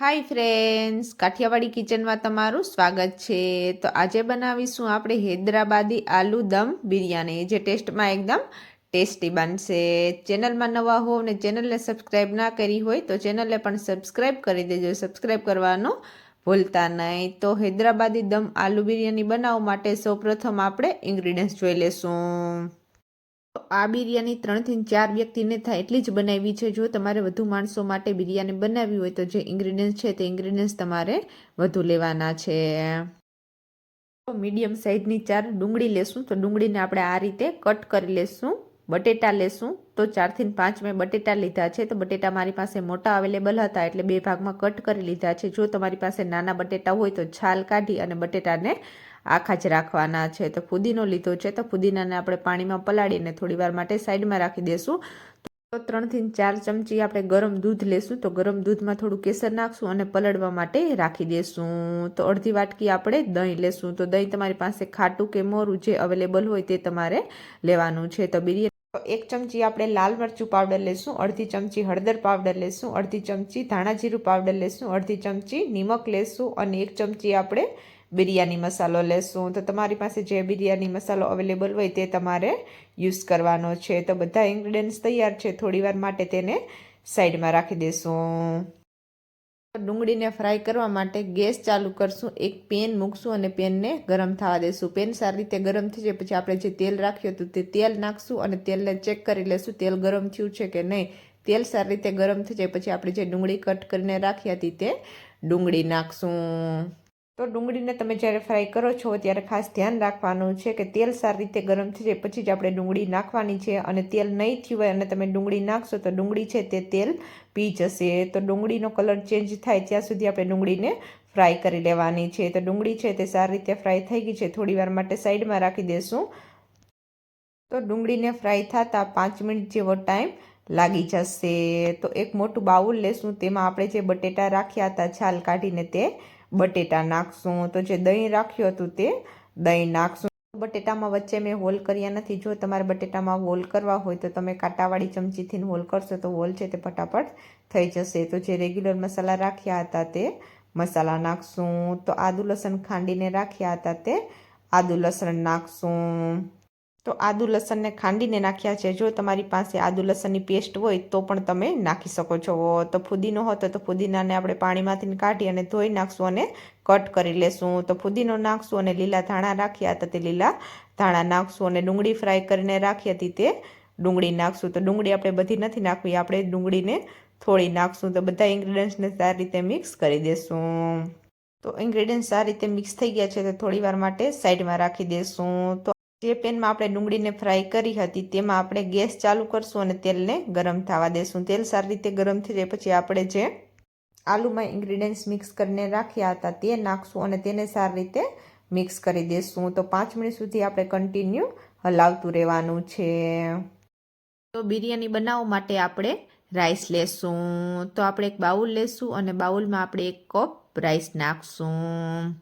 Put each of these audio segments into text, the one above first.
Hi friends Kathiawadi કિચનમાં તમારું સ્વાગત છે. તો આજે બનાવીશું આપણે હૈદરાબાદી આલુ દમ બિરયાની, જે ટેસ્ટમાં એકદમ ટેસ્ટી બનશે. ચેનલમાં નવા હોવ ને ચેનલને સબસ્ક્રાઈબ ના કરી હોય તો ચેનલને પણ સબસ્ક્રાઈબ કરી દેજો. સબસ્ક્રાઈબ કરવાનું ભૂલતા નહીં. તો હૈદરાબાદી દમ આલુ બિરયાની બનાવવા માટે સૌપ્રથમ આપણે ઇન્ગ્રીડિયન્ટ્સ જોઈ લેશું. આ બિરયાની ત્રણથી ચાર વ્યક્તિને થાય એટલી જ બનાવી છે. જો તમારે વધુ માણસો માટે બિરયાની બનાવવી હોય તો જે ઇન્ગ્રીડિયન્ટ્સ છે તે ઇન્ગ્રીડિયન્ટ્સ તમારે વધુ લેવાના છે. મીડિયમ સાઇઝની ચાર ડુંગળી લેશું. તો ડુંગળીને આપણે આ રીતે કટ કરી લેશું. બટેટા લેશું. તો ચારથી પાંચ મેં બટેટા લીધા છે. તો બટેટા મારી પાસે મોટા અવેલેબલ હતા એટલે બે ભાગમાં કટ કરી લીધા છે. જો તમારી પાસે નાના બટેટા હોય તો છાલ કાઢી અને બટેટાને આખા જ રાખવાના છે. તો ફુદીનો લીધો છે. તો ફુદીનાને આપણે પાણીમાં પલાળીને થોડી વાર માટે સાઈડમાં રાખી દઈશું તો ત્રણથી ચાર ચમચી આપણે ગરમ દૂધ લેશું. તો ગરમ દૂધમાં થોડું કેસર નાખશું અને પલળવા માટે રાખી દઈશું તો અડધી વાટકી આપણે દહીં લેશું. તો દહીં તમારી પાસે ખાટું કે મોરું જે અવેલેબલ હોય તે તમારે લેવાનું છે. તો બિરયાની એક ચમચી આપણે લાલ મરચું પાવડર લેશું. અડધી ચમચી હળદર પાવડર લેશું. અડધી ચમચી ધાણા જીરું પાવડર લેશું. અડધી ચમચી નિમક લેશું. અને એક ચમચી આપણે બિરયાની મસાલો લેશું. તો તમારી પાસે જે બિરયાની મસાલો અવેલેબલ હોય તે તમારે યુઝ કરવાનો છે. તો બધા ઇન્ગ્રીડિયન્ટ્સ તૈયાર છે. થોડીવાર માટે તેને સાઈડમાં રાખી દેશું. ડુંગળીને ફ્રાય કરવા માટે ગેસ ચાલુ કરશું. એક પેન મૂકશું અને પેનને ગરમ થવા દેશું. પેન સારી રીતે ગરમ થઈ જાય પછી આપણે જે તેલ રાખ્યું હતું તે તેલ નાખશું અને તેલને ચેક કરી લેશું તેલ ગરમ થયું છે કે નહીં. તેલ સારી રીતે ગરમ થઈ જાય પછી આપણે જે ડુંગળી કટ કરીને રાખી હતી તે ડુંગળી નાખશું. તો ડુંગળીને તમે જ્યારે ફ્રાય કરો છો, ત્યારે ખાસ ધ્યાન રાખવાનું છે કે તેલ સારી રીતે ગરમ થઈ જાય. પછી જ આપણે ડુંગળી નાખવાની છે અને તેલ નહીં થયું હોય અને તમે ડુંગળી નાખશો તો ડુંગળી છે તે તેલ પી જશે. તો ડુંગળીનો કલર ચેન્જ થાય ત્યાં સુધી આપણે ડુંગળીને ફ્રાય કરી લેવાની છે. તો ડુંગળી છે તે સારી રીતે ફ્રાય થઈ ગઈ છે. થોડી વાર માટે સાઈડમાં રાખી દેશું. તો ડુંગળીને ફ્રાય થતાં પાંચ મિનિટ જેવો ટાઈમ લાગી જશે. તો એક મોટું બાઉલ લેશું. તેમાં આપણે જે બટેટા રાખ્યા હતા, છાલ કાઢીને તે બટેટા નાખશું. તો જે દહીં રાખ્યું હતું તે દહીં નાખશું. બટેટામાં વચ્ચે મેં હોલ કર્યા નથી. જો તમારે બટેટામાં હોલ કરવા હોય તો તમે કાંટાવાળી ચમચીથી હોલ કરશો તો હોલ છે તે ફટાફટ થઈ જશે. તો જે રેગ્યુલર મસાલા રાખ્યા હતા તે મસાલા નાખશું. તો આદુ લસણ ખાંડીને રાખ્યા હતા તે આદુ લસણ નાખશું. તો આદુ લસણને ખાંડીને નાખ્યા છે. જો તમારી પાસે આદુ લસણની પેસ્ટ હોય તો પણ તમે નાખી શકો છો. તો ફુદીનો હતો તો ફુદીનાને આપણે પાણીમાંથી કાઢી અને ધોઈ નાખશું અને કટ કરી લેશું. તો ફુદીનો નાખશું અને લીલા ધાણા રાખ્યા હતા તે લીલા ધાણા નાખશું અને ડુંગળી ફ્રાય કરીને રાખી હતી તે ડુંગળી નાખશું. તો ડુંગળી આપણે બધી નથી નાખવી, આપણે ડુંગળીને થોડી નાખશું. તો બધા ઇન્ગ્રીડિયન્ટ્સને સારી રીતે મિક્સ કરી દેશું. તો ઇન્ગ્રીડિયન્ટ સારી રીતે મિક્સ થઈ ગયા છે તો થોડી વાર માટે સાઈડમાં રાખી દેશું. તો જે પેનમાં આપણે ડુંગળીને ફ્રાય કરી હતી, તેમાં આપણે ગેસ ચાલુ કરશું અને તેલને ગરમ થવા દેશું. તેલ સારી રીતે ગરમ થઈ જાય, પછી આપણે જે આલુમાં ઇન્ગ્રીડિયન્ટ્સ મિક્સ કરીને રાખ્યા હતા, તે નાખશું અને તેને સારી રીતે મિક્સ કરી દઈશું તો પાંચ મિનિટ સુધી આપણે કન્ટિન્યુ હલાવતું રહેવાનું છે. તો બિરયાની બનાવવા માટે આપણે રાઈસ લેશું. તો આપણે એક બાઉલ લેશું અને બાઉલમાં આપણે એક કપ રાઈસ નાખશું.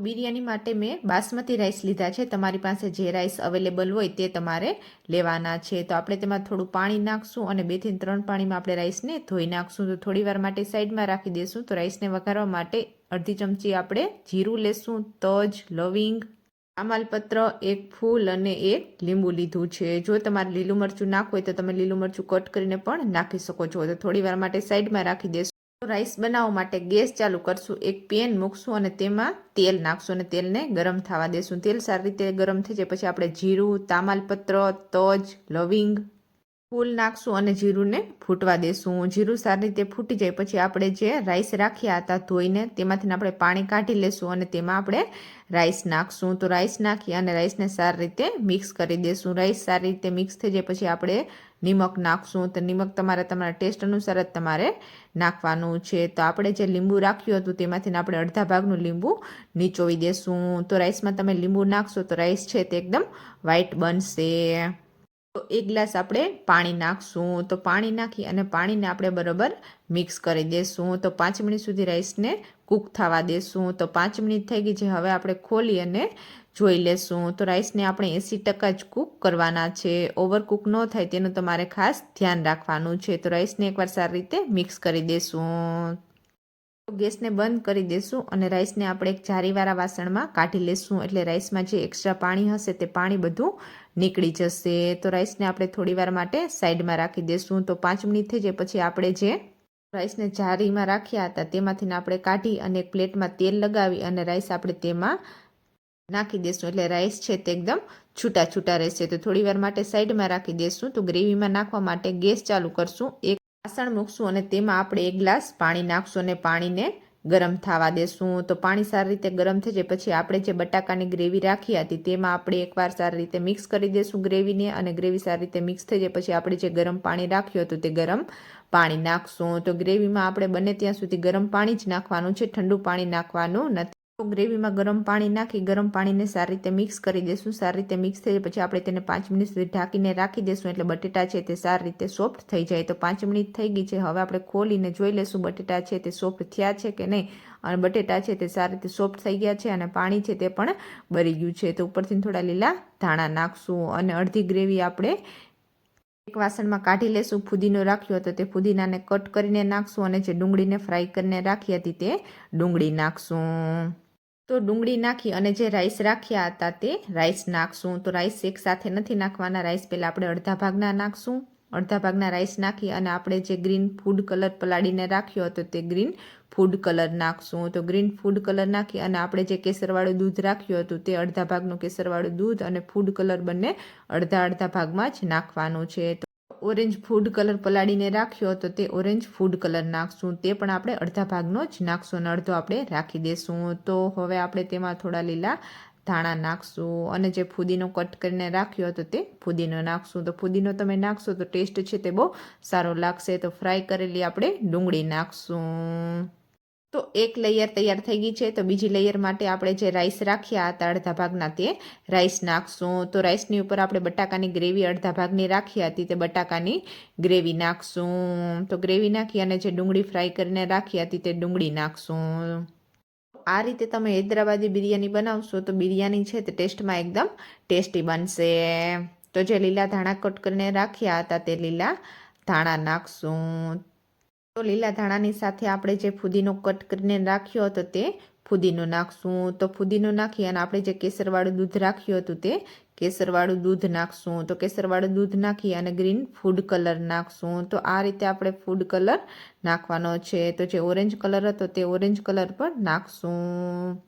બિરયાની માટે મેં બાસમતી રાઈસ લીધા છે. તમારી પાસે જે રાઈસ અવેલેબલ હોય તે તમારે લેવાના છે. તો આપણે તેમાં થોડું પાણી નાખશું અને બેથી ત્રણ પાણીમાં આપણે રાઈસને ધોઈ નાખશું. તો થોડી વાર માટે સાઈડમાં રાખી દઈશું તો રાઈસને વઘારવા માટે અડધી ચમચી આપણે જીરું લેશું, તજ, લવિંગ, આમાલપત્ર, એક ફૂલ અને એક લીંબુ લીધું છે. જો તમારે લીલું મરચું નાખવું હોય તો તમે લીલું મરચું કટ કરીને પણ નાખી શકો છો. તો થોડી વાર માટે સાઈડમાં રાખી દેશું. રાઈસ બનાવવા માટે ગેસ ચાલુ કરશું, એક પેન મૂકશું અને તેમાં તેલ નાખશું અને તેલને ગરમ થવા દેશું. તેલ સારી રીતે ગરમ થઈ જાય પછી આપણે જીરું, તામાલપત્ર, તજ, લવિંગ, ફૂલ નાખશું અને જીરુંને ફૂટવા દેશું. જીરું સારી રીતે ફૂટી જાય પછી આપણે જે રાઈસ રાખ્યા હતા ધોઈને તેમાંથી આપણે પાણી કાઢી લેશું અને તેમાં આપણે રાઈસ નાખશું. તો રાઈસ નાખી અને રાઈસને સારી રીતે મિક્સ કરી દેશું. રાઈસ સારી રીતે મિક્સ થઈ જાય પછી આપણે નિમક નાખશું તો નિમક તમારે તમારા ટેસ્ટ અનુસાર જ તમારે નાખવાનું છે. તો આપણે જે લીંબુ રાખ્યું હતું તેમાંથી આપણે અડધા ભાગનું લીંબુ નીચોવી દેશું. તો રાઈસમાં તમે લીંબુ નાખશો તો રાઈસ છે તે એકદમ વ્હાઈટ બનશે. તો એક ગ્લાસ આપણે પાણી નાખશું. તો પાણી નાખી અને પાણીને આપણે બરાબર મિક્સ કરી દેશું. તો પાંચ મિનિટ સુધી રાઈસને કૂક થવા દેશું. તો પાંચ મિનિટ થઈ ગઈ છે. હવે આપણે ખોલી અને જોઈ લેશું. તો રાઈસને આપણે એંસી ટકા જ કૂક કરવાના છે. ઓવર કૂક ન થાય તેનું તમારે ખાસ ધ્યાન રાખવાનું છે. તો રાઈસને એકવાર સારી રીતે મિક્સ કરી દેશું. ગેસને બંધ કરી દેશું અને રાઈસને આપણે એક જારીવાળા વાસણમાં કાઢી લેશું. એટલે રાઈસમાં જે એક્સ્ટ્રા પાણી હશે તે પાણી બધું નીકળી જશે. તો રાઈસને આપણે થોડીવાર માટે સાઈડમાં રાખી દેશું. તો પાંચ મિનિટ થઈ જાય પછી આપણે જે રાઈસને જારીમાં રાખ્યા હતા તેમાંથી આપણે કાઢી અને એક પ્લેટમાં તેલ લગાવી અને રાઈસ આપણે તેમાં નાખી દેશું. એટલે રાઈસ છે તે એકદમ છૂટા છૂટા રહેશે. તો થોડીવાર માટે સાઈડમાં રાખી દેશું. તો ગ્રેવીમાં નાખવા માટે ગેસ ચાલુ કરશું. એક વાસણ મૂકશું અને તેમાં આપણે એક ગ્લાસ પાણી નાખશું અને પાણીને ગરમ થવા દેશું, તો પાણી સારી રીતે ગરમ થઈ જાય. પછી આપણે જે બટાકાની ગ્રેવી રાખી હતી, તેમાં આપણે એકવાર સારી રીતે મિક્સ કરી દઈશું ગ્રેવીને અને ગ્રેવી સારી રીતે મિક્સ થઈ જાય. પછી આપણે જે ગરમ પાણી રાખ્યું હતું, તે ગરમ પાણી નાખશું. તો ગ્રેવીમાં આપણે બને ત્યાં સુધી ગરમ પાણી જ નાખવાનું છે, ઠંડુ પાણી નાખવાનું નથી. તો ગ્રેવીમાં ગરમ પાણી નાખી, ગરમ પાણીને સારી રીતે મિક્સ કરી દઈશું સારી રીતે મિક્સ થઈ પછી આપણે તેને પાંચ મિનિટ સુધી ઢાંકીને રાખી દઈશું એટલે બટેટા છે તે સારી રીતે સોફ્ટ થઈ જાય. તો પાંચ મિનિટ થઈ ગઈ છે. હવે આપણે ખોલીને જોઈ લઈશું બટેટા છે તે સોફ્ટ થયા છે કે નહીં. અને બટેટા છે તે સારી રીતે સોફ્ટ થઈ ગયા છે અને પાણી છે તે પણ બળી ગયું છે. તો ઉપરથી થોડા લીલા ધાણા નાખશું અને અડધી ગ્રેવી આપણે એક વાસણમાં કાઢી લેશું. ફુદીનો રાખ્યો હતો તે ફુદીનાને કટ કરીને નાખશું અને જે ડુંગળીને ફ્રાય કરીને રાખી હતી તે ડુંગળી નાખશું. તો ડુંગળી નાખી અને જે રાઈસ રાખ્યા હતા તે રાઈસ નાખશું. તો રાઈસ એક સાથે નથી નાખવાના. રાઈસ પહેલાં આપણે અડધા ભાગના નાખશું. અડધા ભાગના રાઈસ નાખી અને આપણે જે ગ્રીન ફૂડ કલર પલાળીને રાખ્યો હતો તે ગ્રીન ફૂડ કલર નાખશું. તો ગ્રીન ફૂડ કલર નાખી અને આપણે જે કેસરવાળું દૂધ રાખ્યું હતું તે અડધા ભાગનું કેસરવાળું દૂધ અને ફૂડ કલર બંને અડધા અડધા ભાગમાં જ નાખવાનું છે. ઓરેન્જ ફૂડ કલર પલાળીને રાખ્યો તો તે ઓરેન્જ ફૂડ કલર નાખશું. તે પણ આપણે અડધા ભાગનો જ નાખશું અને અડધો આપણે રાખી દઈશું તો હવે આપણે તેમાં થોડા લીલા ધાણા નાખશું અને જે ફુદીનો કટ કરીને રાખ્યો હતો તે ફુદીનો નાખશું. તો ફુદીનો તમે નાખશો તો ટેસ્ટ છે તે બહુ સારો લાગશે. તો ફ્રાય કરેલી આપણે ડુંગળી નાખશું. તો એક લેયર તૈયાર થઈ ગઈ છે. તો બીજી લેયર માટે આપણે જે રાઈસ રાખ્યા હતા અડધા ભાગના તે રાઈસ નાખશું. તો રાઈસની ઉપર આપણે બટાકાની ગ્રેવી અડધા ભાગની રાખી હતી તે બટાકાની ગ્રેવી નાખશું. તો ગ્રેવી નાખી અને જે ડુંગળી ફ્રાય કરીને રાખી હતી તે ડુંગળી નાખશું. આ રીતે તમે હૈદરાબાદી બિરયાની બનાવશો, તો બિરયાની છે તે ટેસ્ટમાં એકદમ ટેસ્ટી બનશે. તો જે લીલા ધાણા કટ કરીને રાખ્યા હતા તે લીલા ધાણા નાખશું. તો લીલા ધાણાની સાથે આપણે જે ફુદીનો કટ કરીને રાખ્યો હતો તે ફુદીનો નાખશું. તો ફુદીનો નાખી અને આપણે જે કેસરવાળું દૂધ રાખ્યું હતું તે કેસરવાળું દૂધ નાખશું. તો કેસરવાળું દૂધ નાખી અને ગ્રીન ફૂડ કલર નાખશું. તો આ રીતે આપણે ફૂડ કલર નાખવાનો છે. તો જે ઓરેન્જ કલર હતો તે ઓરેન્જ કલર પર નાખશું.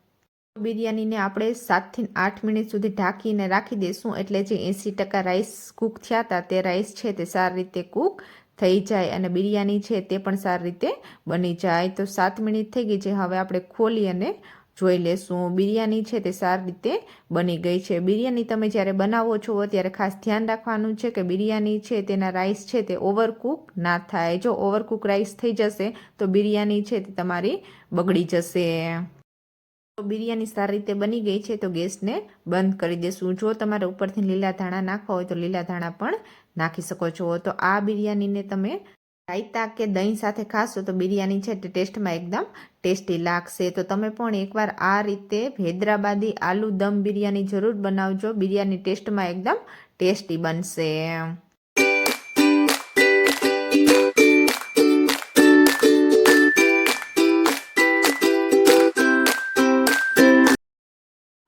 બિરયાનીને આપણે સાતથી આઠ મિનિટ સુધી ઢાંકીને રાખી દઈશું. એટલે જે એંસી ટકા રાઈસ કૂક થયા હતા તે રાઈસ છે તે સારી રીતે કૂક થઈ જાય અને બિરયાની છે તે પણ સારી રીતે બની જાય. તો સાત મિનિટ થઈ ગઈ છે, હવે આપણે ખોલી અને જોઈ લેશું. બિરયાની છે તે સારી રીતે બની ગઈ છે. બિરયાની તમે જ્યારે બનાવો છો, ત્યારે ખાસ ધ્યાન રાખવાનું છે કે બિરયાની છે તેના રાઈસ છે તે ઓવરકુક ના થાય. જો ઓવરકુક રાઈસ થઈ જશે, તો બિરયાની છે તે તમારી બગડી જશે. બિરયાની સારી રીતે બની ગઈ છે તો ગેસને બંધ કરી દેશું. જો તમારે ઉપરથી લીલા ધાણા નાખવા હોય તો લીલા ધાણા પણ નાખી શકો છો. તો આ બિરયાનીને તમે રાયતા કે દહીં સાથે ખાશો તો બિરયાની છે તે ટેસ્ટમાં એકદમ ટેસ્ટી લાગશે. તો તમે પણ એકવાર આ રીતે હૈદરાબાદી આલુ દમ બિરયાની જરૂર બનાવજો. બિરયાની ટેસ્ટમાં એકદમ ટેસ્ટી બનશે.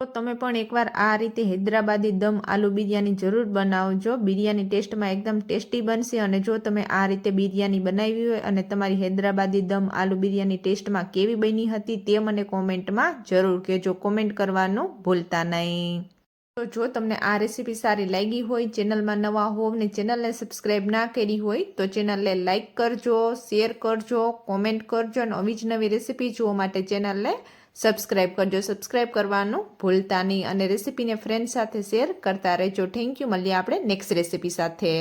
તો તમે પણ એકવાર આ રીતે હૈદરાબાદી દમ આલુ બિરયાની જરૂર બનાવજો. બિરયાની ટેસ્ટમાં એકદમ ટેસ્ટી બનશે અને જો તમે આ રીતે બિરયાની બનાવી હોય અને તમારી હૈદરાબાદી દમ આલુ બિરયાની ટેસ્ટમાં કેવી બની હતી તે મને કોમેન્ટમાં જરૂર કહેજો. કોમેન્ટ કરવાનું ભૂલતા નહીં. તો જો તમને આ રેસીપી સારી લાગી હોય, ચેનલમાં નવા હોવ ને ચેનલને સબસ્ક્રાઈબ ના કરી હોય, તો ચેનલને લાઇક કરજો, શેર કરજો, કોમેન્ટ કરજો અને આવી જ નવી રેસીપી જોવા માટે ચેનલને સબસ્ક્રાઈબ કરજો. સબસ્ક્રાઈબ કરવાનું ભૂલતા નહીં અને રેસીપીને ફ્રેન્ડ સાથે શેર કરતા રહેજો. થેન્ક યુ મળીએ આપણે નેક્સ્ટ રેસીપી સાથે.